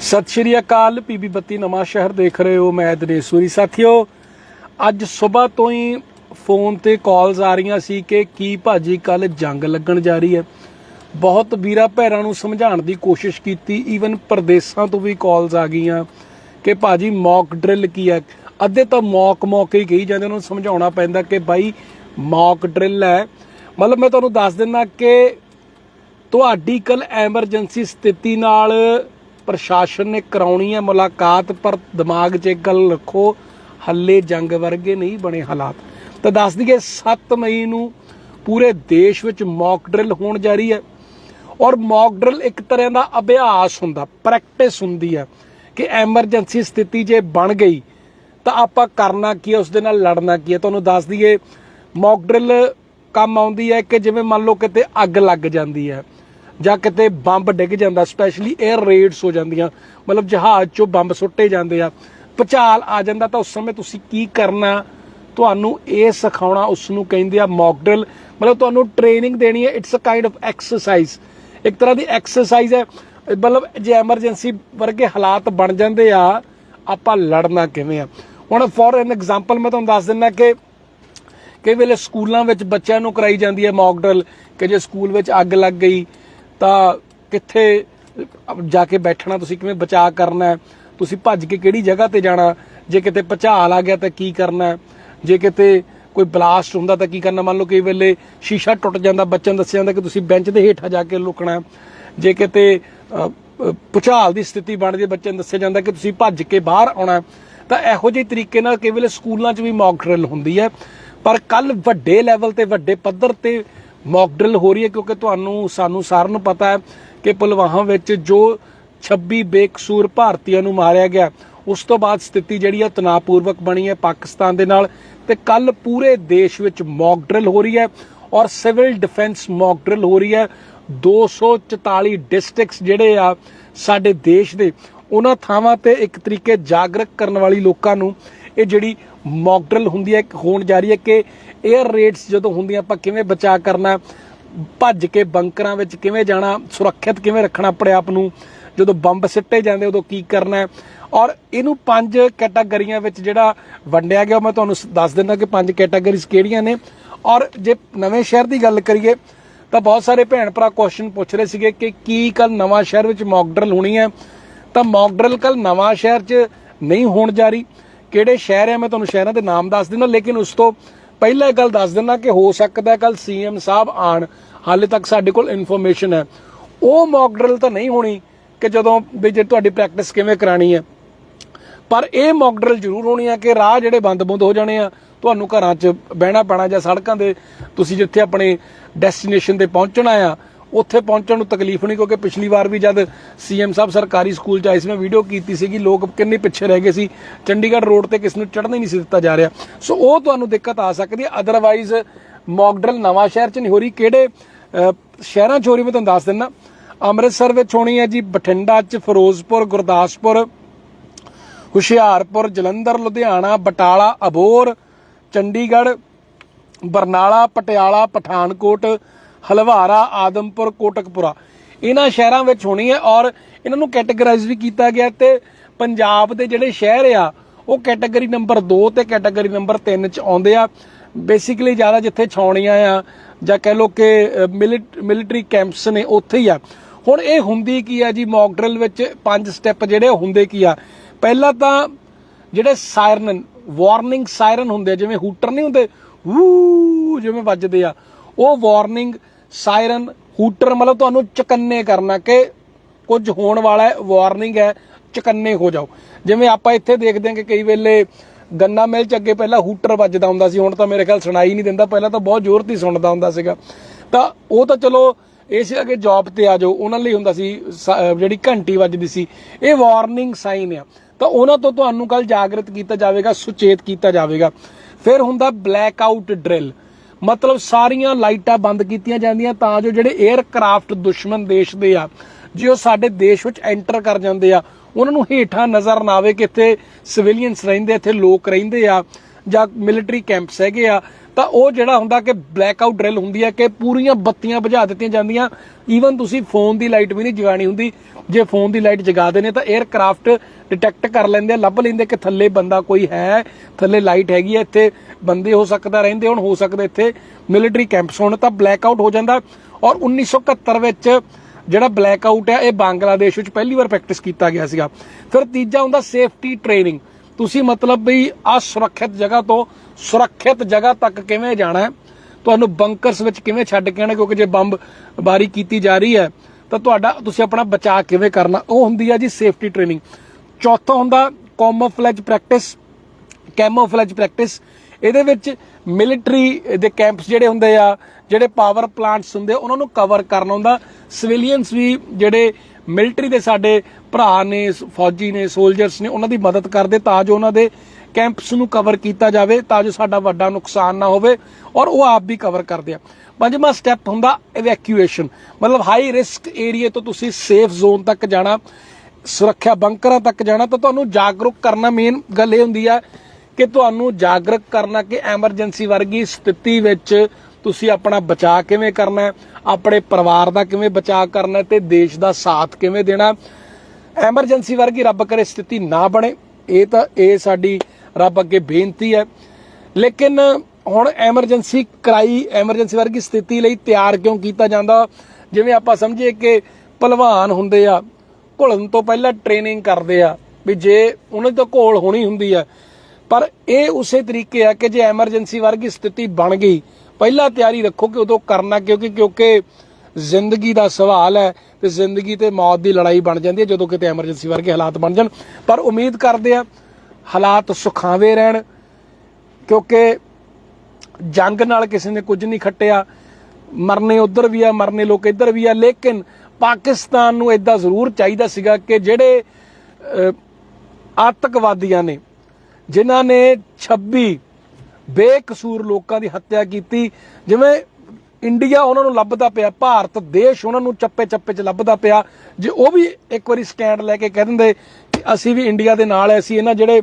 ਸਤਿ ਸ਼੍ਰੀ ਅਕਾਲ, ਪੀਬੀ ਬੱਤੀ ਨਵਾਂ ਸ਼ਹਿਰ ਦੇਖ ਰਹੇ ਹੋ ਮੈਂ ਦਨੇਸ਼ਵਰੀ। ਸਾਥੀਓ, ਅੱਜ ਸਵੇਰ ਤੋਂ ਹੀ ਫੋਨ ਤੇ ਕਾਲਸ ਆ ਰਹੀਆਂ ਸੀ ਕਿ ਕੀ ਭਾਜੀ ਕੱਲ ਜੰਗ ਲੱਗਣ ਜਾ ਰਹੀ ਹੈ। ਬਹੁਤ ਵੀਰਾ ਭੈਰਾਂ ਨੂੰ ਸਮਝਾਉਣ ਦੀ ਕੋਸ਼ਿਸ਼ ਕੀਤੀ। ਈਵਨ ਪ੍ਰਦੇਸਾਂ ਤੋਂ ਵੀ ਕਾਲਸ ਆ ਗਈਆਂ ਕਿ ਭਾਜੀ ਮੌਕ ਡਰਿਲ ਕੀ ਹੈ। ਅੱਧੇ ਤਾਂ ਮੌਕ ਮੌਕੇ ਹੀ ਕਹੀ ਜਾਂਦੇ ਉਹਨਾਂ ਨੂੰ ਸਮਝਾਉਣਾ ਪੈਂਦਾ ਕਿ ਬਾਈ ਮੌਕ ਡਰਿਲ ਹੈ। ਮਤਲਬ ਮੈਂ ਤੁਹਾਨੂੰ ਦੱਸ ਦਿੰਦਾ ਕਿ ਤੁਹਾਡੀ ਕੱਲ ਐਮਰਜੈਂਸੀ ਸਥਿਤੀ ਨਾਲ ਪ੍ਰਸ਼ਾਸਨ ਨੇ ਕਰਾਉਣੀ ਹੈ ਮੁਲਾਕਾਤ, ਪਰ ਦਿਮਾਗ 'ਚ ਇੱਕ ਗੱਲ ਰੱਖੋ, ਹੱਲੇ ਜੰਗ ਵਰਗੇ ਨਹੀਂ ਬਣੇ ਹਾਲਾਤ। ਤਾਂ ਦੱਸ ਦਈਏ 7 ਮਈ ਨੂੰ ਪੂਰੇ ਦੇਸ਼ ਵਿੱਚ ਮੌਕ ਡਰਿਲ ਹੋਣ ਜਾ ਰਹੀ ਹੈ। ਔਰ ਮੌਕ ਡਰਿਲ ਇੱਕ ਤਰ੍ਹਾਂ ਦਾ ਅਭਿਆਸ ਹੁੰਦਾ ਪ੍ਰੈਕਟਿਸ ਹੁੰਦੀ ਹੈ ਕਿ ਐਮਰਜੈਂਸੀ ਸਥਿਤੀ ਜੇ ਬਣ ਗਈ, ਤਾਂ ਆਪਾਂ ਕਰਨਾ ਕੀ ਹੈ ਉਸ ਦੇ ਨਾਲ ਲੜਨਾ ਕੀ ਹੈ? ਤੁਹਾਨੂੰ ਦੱਸ ਦਈਏ ਮੌਕ ਡਰਿਲ ਕੰਮ ਆਉਂਦੀ ਹੈ ਕਿ ਜਿਵੇਂ ਮੰਨ ਲਓ ਕਿਤੇ ਅੱਗ ਲੱਗ ਜਾਂਦੀ ਹੈ। ਜਾਂ ਕਿਤੇ ਬੰਬ ਡਿੱਗ ਜਾਂਦਾ ਸਪੈਸ਼ਲੀ 에ਅਰ ਰੇਡਸ ਹੋ ਜਾਂਦੀਆਂ, ਮਤਲਬ ਜਹਾਜ਼ 'ਚੋਂ ਬੰਬ ਸੁੱਟੇ ਜਾਂਦੇ ਆ। ਭੁਚਾਲ ਆ ਜਾਂਦਾ ਤਾਂ ਉਸ ਸਮੇਂ ਤੁਸੀਂ ਕੀ ਕਰਨਾ? ਤੁਹਾਨੂੰ ਇਹ ਸਿਖਾਉਣਾ ਉਸ ਨੂੰ ਕਹਿੰਦੇ ਆ ਮੌਕ ਡਰਿਲ ਮਤਲਬ ਤੁਹਾਨੂੰ ਟ੍ਰੇਨਿੰਗ ਦੇਣੀ ਹੈ it's a kind of exercise ਇੱਕ ਤਰ੍ਹਾਂ ਦੀ ਐਕਸਰਸਾਈਜ਼ ਹੈ। ਮਤਲਬ ਜੇ ਐਮਰਜੈਂਸੀ ਵਰਗੇ ਹਾਲਾਤ ਬਣ ਜਾਂਦੇ ਆ, ਆਪਾਂ ਲੜਨਾ ਕਿਵੇਂ ਆ? ਹੁਣ ਫੋਰ ਐਨ ਐਗਜ਼ਾਮਪਲ ਮੈਂ ਤੁਹਾਨੂੰ ਦੱਸ ਦਿੰਦਾ ਕਿ ਕਈ ਵੇਲੇ ਸਕੂਲਾਂ ਵਿੱਚ ਬੱਚਿਆਂ ਨੂੰ ਕਰਾਈ ਜਾਂਦੀ ਹੈ ਮੌਕ ਡਰਿਲ ਕਿ ਜੇ ਸਕੂਲ ਵਿੱਚ ਅੱਗ ਲੱਗ ਗਈ ਤਾਂ ਕਿੱਥੇ ਜਾ ਕੇ ਬੈਠਣਾ ਤੁਸੀਂ ਕਿਵੇਂ ਬਚਾਅ ਕਰਨਾ ਤੁਸੀਂ ਭੱਜ ਕੇ ਕਿਹੜੀ ਜਗ੍ਹਾ ਤੇ ਜਾਣਾ? ਜੇ ਕਿਤੇ ਭੁਚਾਲ ਆ ਗਿਆ ਤਾਂ ਕੀ ਕਰਨਾ ਜੇ ਕਿਤੇ ਕੋਈ ਬਲਾਸਟ ਹੁੰਦਾ ਤਾਂ ਕੀ ਕਰਨਾ? ਮੰਨ ਲਓ ਕਈ ਵੇਲੇ ਸ਼ੀਸ਼ਾ ਟੁੱਟ ਜਾਂਦਾ ਬੱਚਿਆਂ ਨੂੰ ਦੱਸਿਆ ਜਾਂਦਾ ਕਿ ਤੁਸੀਂ ਬੈਂਚ ਦੇ ਹੇਠਾਂ ਜਾ ਕੇ ਲੁਕਣਾ ਜੇ ਕਿਤੇ ਅ, ਦੀ ਸਥਿਤੀ ਬਣਦੀ ਬੱਚਿਆਂ ਨੂੰ ਦੱਸਿਆ ਜਾਂਦਾ ਕਿ ਤੁਸੀਂ ਭੱਜ ਕੇ ਬਾਹਰ ਆਉਣਾ ਤਾਂ ਇਹੋ ਜਿਹੇ ਤਰੀਕੇ ਨਾਲ ਕਈ ਵੇਲੇ ਸਕੂਲਾਂ 'ਚ ਵੀ ਮੌਕ ਡਰਿਲ ਹੁੰਦੀ ਹੈ। ਪਰ ਕੱਲ ਵੱਡੇ ਲੈਵਲ ਤੇ ਵੱਡੇ ਪੱਧਰ ਤੇ ਮੌਕ ਡਰਿਲ ਹੋ ਰਹੀ ਹੈ ਕਿਉਂਕਿ ਤੁਹਾਨੂੰ, ਸਾਨੂੰ ਸਾਰਿਆਂ ਨੂੰ ਪਤਾ ਹੈ ਕਿ ਪੁਲਵਾਮਾ ਵਿੱਚ ਜੋ 26 ਬੇਕਸੂਰ ਭਾਰਤੀਆਂ ਨੂੰ ਮਾਰਿਆ ਗਿਆ, ਉਸ ਤੋਂ ਬਾਅਦ ਸਥਿਤੀ ਜਿਹੜੀ ਹੈ ਤਣਾਅਪੂਰਵਕ ਬਣੀ ਹੈ ਪਾਕਿਸਤਾਨ ਦੇ ਨਾਲ ਤੇ ਕੱਲ ਪੂਰੇ ਦੇਸ਼ ਵਿੱਚ ਮੌਕ ਡਰਿਲ ਹੋ ਰਹੀ ਹੈ ਔਰ ਸਿਵਲ ਡਿਫੈਂਸ ਮੌਕ ਡਰਿਲ ਹੋ ਰਹੀ ਹੈ। 244 ਡਿਸਟ੍ਰਿਕਟਸ ਜਿਹੜੇ ਆ ਸਾਡੇ ਦੇਸ਼ ਦੇ, ਉਹਨਾਂ ਥਾਵਾਂ ਤੇ ਇੱਕ ਤਰੀਕੇ ਜਾਗਰਕ ਕਰਨ ਵਾਲੀ ਲੋਕਾਂ ਨੂੰ ਇਹ ਜਿਹੜੀ ਮੌਕ ਡਰਿਲ ਹੁੰਦੀ ਹੈ ਹੋਣ ਜਾ ਰਹੀ ਹੈ ਕਿ 에ਅਰ ਰੇਟਸ ਜਦੋਂ ਹੁੰਦੀਆਂ, ਆਪਾਂ ਕਿਵੇਂ ਬਚਾਅ ਕਰਨਾ, ਭੱਜ ਕੇ ਬੰਕਰਾਂ ਵਿੱਚ ਕਿਵੇਂ ਜਾਣਾ, ਸੁਰੱਖਿਅਤ ਕਿਵੇਂ ਰੱਖਣਾ ਆਪਣੇ ਆਪ ਨੂੰ, ਜਦੋਂ ਬੰਬ ਸਿੱਟੇ ਜਾਂਦੇ, ਉਦੋਂ ਕੀ ਕਰਨਾ ਔਰ ਇਹਨੂੰ ਪੰਜ ਕੈਟਾਗਰੀਆਂ ਵਿੱਚ ਜਿਹੜਾ ਵੰਡਿਆ ਗਿਆ, ਉਹ ਮੈਂ ਤੁਹਾਨੂੰ ਦੱਸ ਦਿੰਦਾ ਕਿ ਪੰਜ ਕੈਟਾਗਰੀਜ਼ ਕਿਹੜੀਆਂ ਨੇ। ਔਰ ਜੇ ਨਵੇਂ ਸ਼ਹਿਰ ਦੀ ਗੱਲ ਕਰੀਏ, ਤਾਂ ਬਹੁਤ ਸਾਰੇ ਭੈਣ ਭਰਾ ਕੁਐਸਚਨ ਪੁੱਛ ਰਹੇ ਸੀਗੇ ਕਿ ਕੀ ਕੱਲ ਨਵਾਂ ਸ਼ਹਿਰ ਵਿੱਚ ਮੌਕ ਡਰਿਲ ਹੋਣੀ ਹੈ। ਤਾਂ ਮੌਕ ਡਰਿਲ ਕੱਲ ਨਵਾਂ ਸ਼ਹਿਰ 'ਚ ਨਹੀਂ ਹੋਣ ਜਾ ਰਹੀ। ਕਿਹੜੇ ਸ਼ਹਿਰ ਹੈ, ਮੈਂ ਤੁਹਾਨੂੰ ਸ਼ਹਿਰਾਂ ਦੇ ਨਾਮ ਦੱਸ ਦਿੰਦਾ, ਲੇਕਿਨ ਉਸ ਤੋਂ ਪਹਿਲਾਂ ਇਹ ਗੱਲ ਦੱਸ ਦਿੰਦਾ ਕਿ ਹੋ ਸਕਦਾ ਕੱਲ ਸੀਐਮ ਸਾਹਿਬ ਆਣ ਹਾਲੇ ਤੱਕ ਸਾਡੇ ਕੋਲ ਇਨਫੋਰਮੇਸ਼ਨ ਹੈ। ਉਹ ਮੌਕ ਡਰਿਲ ਤਾਂ ਨਹੀਂ ਹੋਣੀ ਕਿ ਜਦੋਂ ਵੀ ਜੇ ਤੁਹਾਡੀ ਪ੍ਰੈਕਟਿਸ ਕਿਵੇਂ ਕਰਾਣੀ ਹੈ। ਪਰ ਇਹ ਮੌਕ ਡਰਿਲ ਜ਼ਰੂਰ ਹੋਣੀ ਆ ਕਿ ਰਾਹ ਜਿਹੜੇ ਬੰਦ-ਬੰਦ ਹੋ ਜਾਣੇ ਆ, ਤੁਹਾਨੂੰ ਘਰਾਂ 'ਚ ਬਹਿਣਾ ਪੈਣਾ ਜਾਂ ਸੜਕਾਂ ਦੇ ਤੁਸੀਂ ਜਿੱਥੇ ਆਪਣੇ ਡੈਸਟੀਨੇਸ਼ਨ ਤੇ ਪਹੁੰਚਣਾ ਆ ਉੱਥੇ ਪਹੁੰਚਣ ਨੂੰ ਤਕਲੀਫ ਨਹੀਂ, ਕਿਉਂਕਿ ਪਿਛਲੀ ਵਾਰ ਵੀ ਜਦ ਸੀਐਮ ਸਾਹਿਬ ਸਰਕਾਰੀ ਸਕੂਲ 'ਚ ਆਏ ਸੀ, ਮੈਂ ਵੀਡੀਓ ਕੀਤੀ ਸੀਗੀ, ਲੋਕ ਕਿੰਨੇ ਪਿੱਛੇ ਰਹਿ ਗਏ ਸੀ। ਚੰਡੀਗੜ੍ਹ ਰੋਡ ਤੇ ਕਿਸ ਨੂੰ ਚੜ੍ਹਨਾ ਹੀ ਨਹੀਂ ਸੀ ਦਿੱਤਾ ਜਾ ਰਿਹਾ। ਸੋ ਉਹ ਤੁਹਾਨੂੰ ਦਿੱਕਤ ਆ ਸਕਦੀ ਹੈ। ਅਦਰਵਾਈਜ਼ ਮੌਕ ਨਵਾਂ ਸ਼ਹਿਰ 'ਚ ਨਹੀਂ ਹੋ ਰਹੀ। ਕਿਹੜੇ ਸ਼ਹਿਰਾਂ 'ਚ ਹੋ ਰਹੀ ਮੈਂ ਤੁਹਾਨੂੰ ਦੱਸ ਦਿੰਦਾ। ਅੰਮ੍ਰਿਤਸਰ ਵਿੱਚ ਹੋਣੀ ਹੈ ਜੀ ਬਠਿੰਡਾ 'ਚ ਫਿਰੋਜ਼ਪੁਰ, ਗੁਰਦਾਸਪੁਰ, ਹੁਸ਼ਿਆਰਪੁਰ, ਜਲੰਧਰ, ਲੁਧਿਆਣਾ, ਬਟਾਲਾ, ਅਬੋਰ, ਚੰਡੀਗੜ੍ਹ, ਬਰਨਾਲਾ, ਪਟਿਆਲਾ, ਪਠਾਨਕੋਟ ਹਲਵਾਰਾ ਆਦਮਪੁਰ ਕੋਟਕਪੁਰਾ। ਇਹਨਾਂ ਸ਼ਹਿਰਾਂ ਵਿੱਚ ਹੋਣੀ ਹੈ ਔਰ ਇਹਨਾਂ ਨੂੰ ਕੈਟਾਗਰਾਈਜ਼ ਵੀ ਕੀਤਾ ਗਿਆ ਤੇ ਪੰਜਾਬ ਦੇ ਜਿਹੜੇ ਸ਼ਹਿਰ ਆ ਉਹ ਕੈਟਾਗਰੀ ਨੰਬਰ 2 ਤੇ ਕੈਟਾਗਰੀ ਨੰਬਰ 3 ਚ ਆਉਂਦੇ ਆ। ਬੇਸਿਕਲੀ ਜ਼ਿਆਦਾ ਜਿੱਥੇ ਛਾਉਣੀਆਂ ਆ ਜਾਂ ਕਹਿ ਲਓ ਕਿ ਮਿਲਟਰੀ ਕੈਂਪਸ ਨੇ ਉੱਥੇ ਹੀ ਆ। ਹੁਣ ਇਹ ਹੁੰਦੀ ਕੀ ਆ ਜੀ ਮੌਕ ਡਰਿਲ ਵਿੱਚ ਪੰਜ ਸਟੈਪ ਜਿਹੜੇ ਹੁੰਦੇ ਕੀ ਆ। ਪਹਿਲਾਂ ਤਾਂ ਜਿਹੜੇ ਸਾਇਰਨ ਵਾਰਨਿੰਗ ਸਾਇਰਨ ਹੁੰਦੇ ਆ, ਜਿਵੇਂ ਹੂਟਰ ਨਹੀਂ ਹੁੰਦੇ ਵੂ ਜਿਵੇਂ ਵੱਜਦੇ ਆ ਉਹ ਵਾਰਨਿੰਗ ਸਾਇਰਨ, ਹੂਟਰ, ਮਤਲਬ ਤੁਹਾਨੂੰ ਚਕੰਨੇ ਕਰਨਾ ਕਿ ਕੁਝ ਹੋਣ ਵਾਲਾ ਹੈ ਵਾਰਨਿੰਗ ਹੈ, ਚਕੰਨੇ ਹੋ ਜਾਓ। ਜਿਵੇਂ ਆਪਾਂ ਇੱਥੇ ਦੇਖਦੇ ਹਾਂ ਕਿ ਕਈ ਵੇਲੇ ਗੰਨਾ ਮਿਲ ਚ ਅੱਗੇ ਪਹਿਲਾਂ ਹੂਟਰ ਵੱਜਦਾ ਹੁੰਦਾ ਸੀ, ਹੁਣ ਤਾਂ ਮੇਰੇ ਖਿਆਲ ਸੁਣਾਈ ਨਹੀਂ ਦਿੰਦਾ, ਪਹਿਲਾਂ ਤਾਂ ਬਹੁਤ ਜ਼ੋਰ ਦੀ ਸੁਣਦਾ ਹੁੰਦਾ ਸੀਗਾ। ਤਾਂ ਉਹ ਤਾਂ ਚਲੋ ਇਹ ਸੀ ਕਿ ਜੌਬ ਤੇ ਆ ਜਾਓ, ਉਹਨਾਂ ਲਈ ਹੁੰਦਾ ਸੀ ਜਿਹੜੀ ਘੰਟੀ ਵੱਜਦੀ ਸੀ, ਇਹ ਵਾਰਨਿੰਗ ਸਾਈਨ ਆ। ਤਾਂ ਉਹਨਾਂ ਤੋਂ ਤੁਹਾਨੂੰ ਕੱਲ ਜਾਗਰਤ ਕੀਤਾ ਜਾਵੇਗਾ, ਸੁਚੇਤ ਕੀਤਾ ਜਾਵੇਗਾ। ਫਿਰ ਹੁੰਦਾ ਬਲੈਕ ਆਊਟ ਡਰਿਲ ਮਤਲਬ ਸਾਰੀਆਂ ਲਾਈਟਾਂ ਬੰਦ ਕੀਤੀਆਂ ਜਾਂਦੀਆਂ ਤਾਂ ਜੋ ਜਿਹੜੇ 에ਅਰਕ੍ਰਾਫਟ ਦੁਸ਼ਮਣ ਦੇਸ਼ ਦੇ ਆ, ਜੇ ਉਹ ਸਾਡੇ ਦੇਸ਼ ਵਿੱਚ ਐਂਟਰ ਕਰ ਜਾਂਦੇ ਆ, ਉਹਨਾਂ ਨੂੰ ਹੇਠਾਂ ਨਜ਼ਰ ਨਾ ਆਵੇ ਕਿ ਇੱਥੇ ਸਿਵਿਲੀਅਨਸ ਰਹਿੰਦੇ, ਇੱਥੇ ਲੋਕ ਰਹਿੰਦੇ ਆ ਜਾਂ ਮਿਲਟਰੀ ਕੈਂਪਸ ਹੈਗੇ ਆ ਤਾਂ ਉਹ ਜਿਹੜਾ ਹੁੰਦਾ ਕਿ ਬਲੈਕ ਆਊਟ ਡਰਿਲ ਹੁੰਦੀ ਹੈ ਕਿ ਪੂਰੀਆਂ ਬੱਤੀਆਂ ਬੁਝਾ ਦਿੱਤੀਆਂ ਜਾਂਦੀਆਂ। ਈਵਨ ਤੁਸੀਂ ਫੋਨ ਦੀ ਲਾਈਟ ਵੀ ਨਹੀਂ ਜਗਾਣੀ ਹੁੰਦੀ। ਜੇ ਫੋਨ ਦੀ ਲਾਈਟ ਜਗਾ ਦੇਣੇ ਤਾਂ 에ਅਰਕ੍ਰਾਫਟ ਡਿਟੈਕਟ ਕਰ ਲੈਂਦੇ ਆ, ਲੱਭ ਲੈਂਦੇ ਕਿ ਥੱਲੇ ਬੰਦਾ ਕੋਈ ਹੈ, ਥੱਲੇ ਲਾਈਟ ਹੈਗੀ ਹੈ, ਇੱਥੇ ਬੰਦੇ ਹੋ ਸਕਦਾ, ਰਹਿੰਦੇ ਹੁਣ, ਹੋ ਸਕਦਾ ਇੱਥੇ। ਮਿਲਟਰੀ ਕੈਂਪਸ ਹੋਣ ਤਾਂ ਬਲੈਕ ਆਊਟ ਹੋ ਜਾਂਦਾ। ਔਰ 1971 ਵਿੱਚ ਜਿਹੜਾ ਬਲੈਕ ਆਊਟ ਹੈ ਇਹ ਬੰਗਲਾਦੇਸ਼ ਵਿੱਚ ਪਹਿਲੀ ਵਾਰ ਪ੍ਰੈਕਟਿਸ ਕੀਤਾ ਗਿਆ ਸੀਗਾ। ਫਿਰ ਤੀਜਾ ਹੁੰਦਾ ਸੇਫਟੀ ਟ੍ਰੇਨਿੰਗ ਤੁਸੀਂ ਮਤਲਬ ਵੀ ਅਸੁਰੱਖਿਅਤ ਜਗ੍ਹਾ ਤੋਂ ਸੁਰੱਖਿਅਤ ਜਗ੍ਹਾ ਤੱਕ ਕਿਵੇਂ ਜਾਣਾ ਹੈ? ਤੁਹਾਨੂੰ ਬੰਕਰਸ ਵਿੱਚ ਕਿਵੇਂ ਛੱਡ ਕੇ ਆਣਾ ਕਿਉਂਕਿ ਜੇ ਬੰਬ ਬਾਰੀ ਕੀਤੀ ਜਾ ਰਹੀ ਹੈ, ਤਾਂ ਤੁਹਾਡਾ, ਤੁਸੀਂ ਆਪਣਾ ਬਚਾਅ ਕਿਵੇਂ ਕਰਨਾ? ਉਹ ਹੁੰਦੀ ਹੈ ਜੀ ਸੇਫਟੀ ਟ੍ਰੇਨਿੰਗ ਚੌਥਾ ਹੁੰਦਾ ਕਾਮੋਫਲੇਜ ਪ੍ਰੈਕਟਿਸ ਕੈਮੋਫਲੇਜ ਪ੍ਰੈਕਟਿਸ ਇਹਦੇ ਵਿੱਚ ਮਿਲਟਰੀ ਦੇ ਕੈਂਪਸ ਜਿਹੜੇ ਹੁੰਦੇ ਆ, ਜਿਹੜੇ ਪਾਵਰ ਪਲਾਂਟਸ ਹੁੰਦੇ ਉਹਨਾਂ ਨੂੰ ਕਵਰ ਕਰਨਾ ਹੁੰਦਾ। ਸਿਵਿਲੀਅਨਸ ਵੀ ਜਿਹੜੇ ਮਿਲਟਰੀ ਦੇ ਸਾਡੇ ਭਰਾ ਨੇ, ਫੌਜੀ ਨੇ ਸੋਲਜਰਸ ਨੇ ਉਹਨਾਂ ਦੀ ਮਦਦ ਕਰਦੇ ਤਾਂ ਜੋ ਉਹਨਾਂ ਦੇ ਕੈਂਪਸ ਨੂੰ ਕਵਰ ਕੀਤਾ ਜਾਵੇ, ਤਾਂ ਜੋ ਸਾਡਾ ਵੱਡਾ ਨੁਕਸਾਨ ਨਾ ਹੋਵੇ ਔਰ ਉਹ ਆਪ ਵੀ ਕਵਰ ਕਰਦੇ ਆ। ਪੰਜਵਾਂ ਸਟੈਪ ਹੁੰਦਾ ਇਵੈਕੂਏਸ਼ਨ ਮਤਲਬ ਹਾਈ ਰਿਸਕ ਏਰੀਆ ਤੋਂ ਤੁਸੀਂ ਸੇਫ ਜ਼ੋਨ ਤੱਕ ਜਾਣਾ, ਸੁਰੱਖਿਆ ਬੰਕਰਾਂ ਤੱਕ ਜਾਣਾ ਤਾਂ ਤੁਹਾਨੂੰ ਜਾਗਰੂਕ ਕਰਨਾ ਮੇਨ ਗੱਲ ਇਹ ਹੁੰਦੀ ਆ ਕਿ ਤੁਹਾਨੂੰ ਜਾਗਰੂਕ ਕਰਨਾ ਕਿ ਐਮਰਜੈਂਸੀ ਵਰਗੀ ਸਥਿਤੀ ਵਿੱਚ ਤੁਸੀਂ ਆਪਣਾ ਬਚਾਅ ਕਿਵੇਂ ਕਰਨਾ ਹੈ, ਆਪਣੇ ਪਰਿਵਾਰ ਦਾ ਕਿਵੇਂ ਬਚਾਅ ਕਰਨਾ ਹੈ ਤੇ ਦੇਸ਼ ਦਾ ਸਾਥ ਕਿਵੇਂ ਦੇਣਾ ਐਮਰਜੈਂਸੀ ਵਰਗੀ ਰੱਬ ਕਰੇ ਸਥਿਤੀ ਨਾ ਬਣੇ। ਇਹ ਤਾਂ ਇਹ ਸਾਡੀ ਰੱਬ ਅੱਗੇ ਬੇਨਤੀ ਹੈ। ਲੇਕਿਨ ਹੁਣ ਐਮਰਜੈਂਸੀ ਕਰਾਈ, ਐਮਰਜੈਂਸੀ ਵਰਗੀ ਸਥਿਤੀ ਲਈ ਤਿਆਰ ਕਿਉਂ ਕੀਤਾ ਜਾਂਦਾ? ਜਿਵੇਂ ਆਪਾਂ ਸਮਝੀਏ ਕਿ ਪਹਿਲਵਾਨ ਹੁੰਦੇ ਆ, ਘੁਲਣ ਤੋਂ ਪਹਿਲਾਂ ਟ੍ਰੇਨਿੰਗ ਕਰਦੇ ਆ, ਵੀ ਜੇ ਉਹਨਾਂ ਦੀ ਤਾਂ ਘੋਲ ਹੋਣੀ ਹੁੰਦੀ ਆ। ਪਰ ਇਹ ਉਸੇ ਤਰੀਕੇ ਆ ਕਿ ਜੇ ਐਮਰਜੈਂਸੀ ਵਰਗੀ ਸਥਿਤੀ ਬਣ ਗਈ, ਪਹਿਲਾਂ ਤਿਆਰੀ ਰੱਖੋ ਕਿ ਉਦੋਂ ਕਰਨਾ ਕਿਉਂਕਿ ਕਿਉਂਕਿ ਜ਼ਿੰਦਗੀ ਦਾ ਸਵਾਲ ਹੈ ਤੇ ਜ਼ਿੰਦਗੀ ਤੇ ਮੌਤ ਦੀ ਲੜਾਈ ਬਣ ਜਾਂਦੀ ਹੈ ਜਦੋਂ ਕਿਤੇ ਐਮਰਜੈਂਸੀ ਵਰਗੇ ਹਾਲਾਤ ਬਣ ਜਾਣ। ਪਰ ਉਮੀਦ ਕਰਦੇ ਆ ਹਾਲਾਤ ਸੁਖਾਵੇਂ ਰਹਿਣ, ਕਿਉਂਕਿ ਜੰਗ ਨਾਲ ਕਿਸੇ ਨੇ ਕੁਝ ਨਹੀਂ ਖੱਟਿਆ। ਮਰਨੇ ਉਧਰ ਵੀ ਆ, ਮਰਨੇ ਲੋਕ ਇੱਧਰ ਵੀ ਆ, ਲੇਕਿਨ ਪਾਕਿਸਤਾਨ ਨੂੰ ਇਦਾਂ ਜ਼ਰੂਰ ਚਾਹੀਦਾ ਸੀਗਾ ਕਿ ਜਿਹੜੇ ਆਤੰਕਵਾਦੀਆਂ ਨੇ, ਜਿਨ੍ਹਾਂ ਨੇ 26 ਬੇਕਸੂਰ ਲੋਕਾਂ ਦੀ ਹੱਤਿਆ ਕੀਤੀ, ਜਿਵੇਂ ਇੰਡੀਆ ਉਹਨਾਂ ਨੂੰ ਲੱਭਦਾ ਪਿਆ, ਭਾਰਤ, ਦੇਸ਼ ਉਹਨਾਂ ਨੂੰ ਚੱਪੇ ਚੱਪੇ 'ਚ ਲੱਭਦਾ ਪਿਆ। ਜੇ ਉਹ ਵੀ ਇੱਕ ਵਾਰੀ ਸਟੈਂਡ ਲੈ ਕੇ ਕਹਿ ਦਿੰਦੇ ਕਿ ਅਸੀਂ ਵੀ ਇੰਡੀਆ ਦੇ ਨਾਲ ਐ, ਅਸੀਂ ਇਹਨਾਂ ਜਿਹੜੇ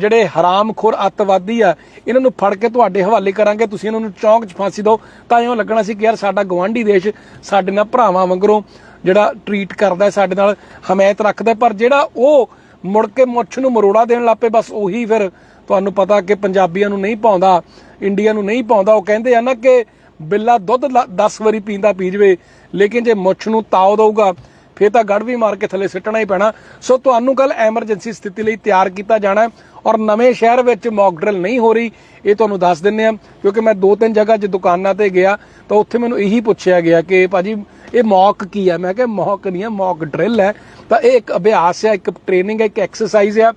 ਜਿਹੜੇ ਹਰਾਮਖੋਰ ਅੱਤਵਾਦੀ ਆ, ਇਹਨਾਂ ਨੂੰ ਫੜ ਕੇ ਤੁਹਾਡੇ ਹਵਾਲੇ ਕਰਾਂਗੇ, ਤੁਸੀਂ ਇਹਨਾਂ ਨੂੰ ਚੌਂਕ 'ਚ ਫਾਂਸੀ ਦਿਓ। ਤਾਂ ਇਉਂ ਲੱਗਣਾ ਸੀ ਕਿ ਯਾਰ ਸਾਡਾ ਗਵਾਂਢੀ ਦੇਸ਼ ਸਾਡੇ ਨਾਲ ਭਰਾਵਾਂ ਵਾਂਗਰੋਂ ਜਿਹੜਾ ਟਰੀਟ ਕਰਦਾ ਸਾਡੇ ਨਾਲ, ਹਮਾਇਤ ਰੱਖਦਾ ਪਰ ਜਿਹੜਾ ਉਹ ਮੁੜ ਕੇ ਮੁੱਛ ਨੂੰ ਮਰੋੜਾ ਦੇਣ ਲੱਪੇ ਬਸ ਉਹੀ ਫਿਰ ਤੁਹਾਨੂੰ ਪਤਾ ਕਿ ਪੰਜਾਬੀਆਂ ਨੂੰ ਨਹੀਂ ਪਾਉਂਦਾ, ਇੰਡੀਆ ਨੂੰ ਨਹੀਂ ਪਾਉਂਦਾ। ਉਹ ਕਹਿੰਦੇ ਆ ਨਾ ਕਿ ਬਿੱਲਾ ਦੁੱਧ 10 ਵਾਰੀ ਪੀਂਦਾ ਪੀ ਜਵੇ, ਲੇਕਿਨ ਜੇ ਮੁੱਛ ਨੂੰ ਤਾਉ ਦਊਗਾ, ਫੇਰ ਤਾਂ ਗੜ ਵੀ ਮਾਰ ਕੇ ਥੱਲੇ ਸਿੱਟਣਾ ਹੀ ਪੈਣਾ। ਸੋ ਤੁਹਾਨੂੰ ਕੱਲ ਐਮਰਜੈਂਸੀ ਸਥਿਤੀ ਲਈ ਤਿਆਰ ਕੀਤਾ ਜਾਣਾ ਔਰ ਨਵੇਂ ਸ਼ਹਿਰ ਵਿੱਚ ਮੌਕ ਡਰਿਲ ਨਹੀਂ ਹੋ ਰਹੀ, ਇਹ ਤੁਹਾਨੂੰ ਦੱਸ ਦਿੰਨੇ ਆ ਕਿਉਂਕਿ ਮੈਂ ਦੋ ਤਿੰਨ ਜਗ੍ਹਾ 'ਚ ਦੁਕਾਨਾਂ ਤੇ ਗਿਆ, ਤਾਂ ਉੱਥੇ ਮੈਨੂੰ ਇਹੀ ਪੁੱਛਿਆ ਗਿਆ ਕਿ ਭਾਜੀ, ਇਹ ਮੌਕ ਕੀ ਹੈ? ਮੈਂ ਕਿਹਾ ਮੌਕ ਨਹੀਂ ਹੈ ਮੌਕ ਡਰਿਲ ਹੈ। ਤਾਂ ਇਹ ਇੱਕ ਅਭਿਆਸ ਹੈ, ਇੱਕ ਟ੍ਰੇਨਿੰਗ ਹੈ, ਇੱਕ ਐਕਸਰਸਾਈਜ਼ ਹੈ।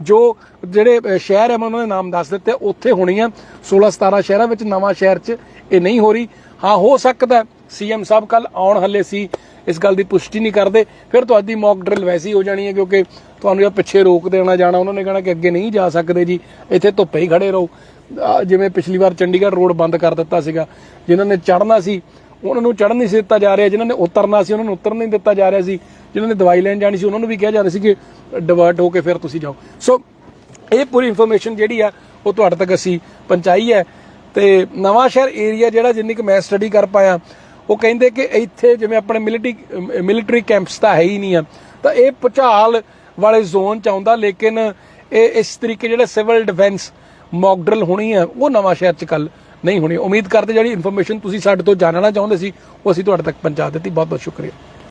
ਜੋ ਜਿਹੜੇ ਸ਼ਹਿਰ ਹੈ, ਮੈਂ ਉਹਨਾਂ ਦੇ ਨਾਮ ਦੱਸ ਦਿੱਤੇ, ਉੱਥੇ ਹੋਣੀ ਆ 16 17 ਸ਼ਹਿਰਾਂ ਵਿੱਚ ਨਵਾਂ ਸ਼ਹਿਰ 'ਚ ਇਹ ਨਹੀਂ ਹੋ ਰਹੀ। ਹਾਂ, ਹੋ ਸਕਦਾ ਸੀਐਮ ਸਾਹਿਬ ਕੱਲ ਆਉਣ ਹੱਲੇ ਸੀ, ਇਸ ਗੱਲ ਦੀ ਪੁਸ਼ਟੀ ਨਹੀਂ ਕਰਦੇ। ਫਿਰ ਤੁਹਾਡੀ ਮੌਕ ਡਰਿਲ ਵੈਸੀ ਹੋ ਜਾਣੀ ਹੈ, ਕਿਉਂਕਿ ਤੁਹਾਨੂੰ ਇਹ ਪਿੱਛੇ ਰੋਕ ਦੇਣਾ ਜਾਣਾ, ਉਹਨਾਂ ਨੇ ਕਹਿਣਾ ਕਿ ਅੱਗੇ ਨਹੀਂ ਜਾ ਸਕਦੇ ਜੀ, ਇੱਥੇ ਧੁੱਪੇ ਹੀ ਖੜੇ ਰਹੋ। ਜਿਵੇਂ ਪਿਛਲੀ ਵਾਰ ਚੰਡੀਗੜ੍ਹ ਰੋਡ ਬੰਦ ਕਰ ਦਿੱਤਾ ਸੀਗਾ, ਜਿਨ੍ਹਾਂ ਨੇ ਚੜ੍ਹਨਾ ਸੀ ਉਹਨਾਂ ਨੂੰ ਚੜ੍ਹਨ ਨਹੀਂ ਸੀ ਦਿੱਤਾ ਜਾ ਰਿਹਾ, ਜਿਨ੍ਹਾਂ ਨੇ ਉਤਰਨਾ ਸੀ, ਉਹਨਾਂ ਨੂੰ ਉਤਰਨ ਨਹੀਂ ਦਿੱਤਾ ਜਾ ਰਿਹਾ ਸੀ, ਜਿਨ੍ਹਾਂ ਨੇ ਦਵਾਈ ਲੈਣ ਜਾਣੀ ਸੀ, ਉਹਨਾਂ ਨੂੰ ਵੀ ਕਿਹਾ ਜਾ ਰਿਹਾ ਸੀ ਕਿ ਡਿਵਰਟ ਹੋ ਕੇ ਫਿਰ ਤੁਸੀਂ ਜਾਓ। ਸੋ ਇਹ ਪੂਰੀ ਇਨਫੋਰਮੇਸ਼ਨ ਜਿਹੜੀ ਆ, ਉਹ ਤੁਹਾਡੇ ਤੱਕ ਅਸੀਂ ਪਹੁੰਚਾਈ ਹੈ। ਤੇ ਨਵਾਂ ਸ਼ਹਿਰ ਏਰੀਆ ਜਿਹੜਾ ਜਿੰਨੀ ਕਿ ਮੈਂ ਸਟੱਡੀ ਕਰ ਪਾਇਆ, ਉਹ ਕਹਿੰਦੇ ਕਿ ਇੱਥੇ ਜਿਵੇਂ ਆਪਣੇ ਮਿਲਟਰੀ ਮਿਲਟਰੀ ਕੈਂਪਸ ਤਾਂ ਹੈ ਹੀ ਨਹੀਂ ਆ। ਤਾਂ ਇਹ ਭੁਚਾਲ ਵਾਲੇ ਜ਼ੋਨ ਚ ਆਉਂਦਾ, ਲੇਕਿਨ ਇਹ ਇਸ ਤਰੀਕੇ ਜਿਹੜਾ ਸਿਵਲ ਡਿਫੈਂਸ ਮੌਕ ਡਰਿਲ ਹੋਣੀ ਆ, ਉਹ ਨਵਾਂ ਸ਼ਹਿਰ ਚ ਕੱਲ ਨਹੀਂ ਹੋਣੀ। ਉਮੀਦ ਕਰਦੇ ਜਿਹੜੀ ਇਨਫੋਰਮੇਸ਼ਨ ਤੁਸੀਂ ਸਾਡੇ ਤੋਂ ਜਾਣਨਾ ਚਾਹੁੰਦੇ ਸੀ, ਉਹ ਅਸੀਂ ਤੁਹਾਡੇ ਤੱਕ ਪਹੁੰਚਾ ਦਿੱਤੀ। ਬਹੁਤ ਬਹੁਤ ਸ਼ੁਕਰੀਆ।